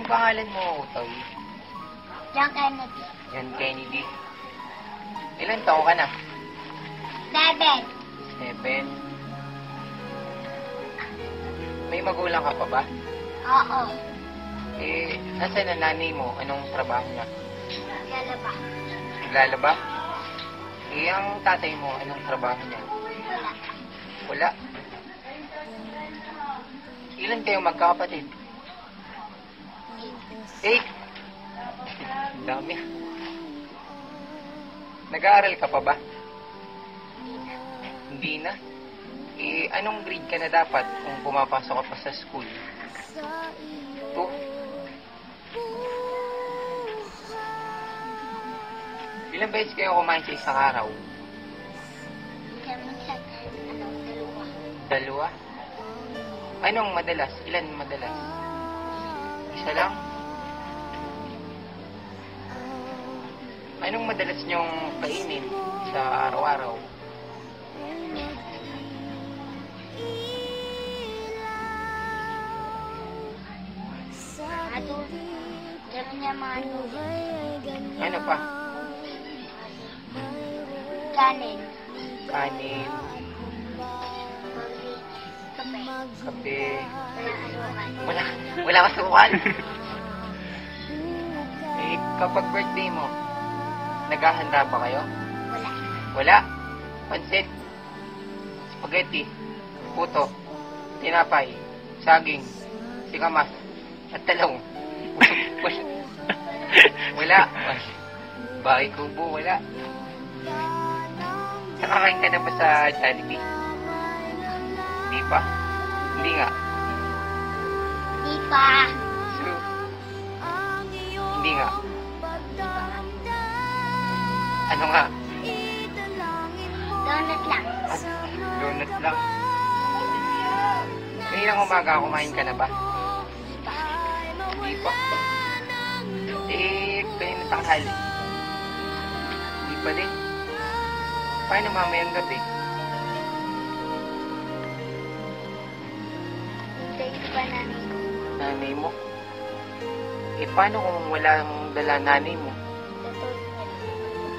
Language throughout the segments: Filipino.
Anong pangalan mo, Utoy? John Kennedy. Yan, Kennedy. Ilan taon ka na? Seven. Seven. May magulang ka pa ba? Oo. Eh, nasa na nanay mo? Anong trabaho niya? Yala ba? Naglalaba? Eh, ang tatay mo, anong trabaho niya? Wala. Wala. Ilan kayo magkakapatid? Eight. Dami. Nag-aaral ka pa ba? Hindi na. Eh, anong grade ka na dapat kung pumapasok ka pa sa school? Two. Ilang beses kayo kumain sa isang araw? Dalawa? Anong madalas? Ilan madalas? Isa lang? Anong madalas niyong kainin sa araw-araw? Ano, gano'n niya mga ano, Ano pa? kanin. Kanin, Kape. kape, Wala wala, wala kasukan. eh, kapag birthday mo, naghahanda ba kayo? Wala. Wala. Pansit, spaghetti, puto, tinapay, saging, sikamas, at talong. wala. wala. Bakit kubo? Wala. Nakakain ka na ba sa Jollibee? Hindi pa? Hindi nga. Di pa. True. Hindi nga. Ano nga? Donut lang. At donut lang. Kaninang umaga kumain ka na ba? Hindi pa. Eh, kanina tanghali. Hindi pa din. Paano mamayang gabi? Hintay ko pa namin ko. Nanay mo? Eh, paano kung walang dala nanay mo?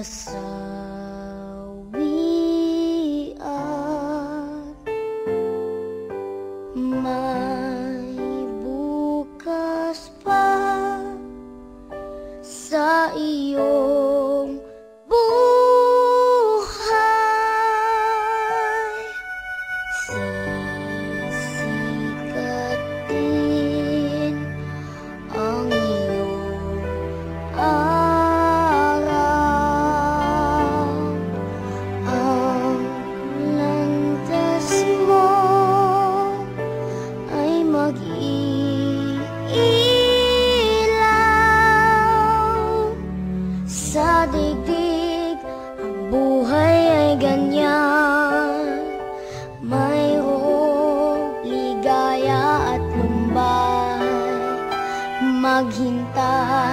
ang kasawian May bukas pa sa iyong buhay Maghintay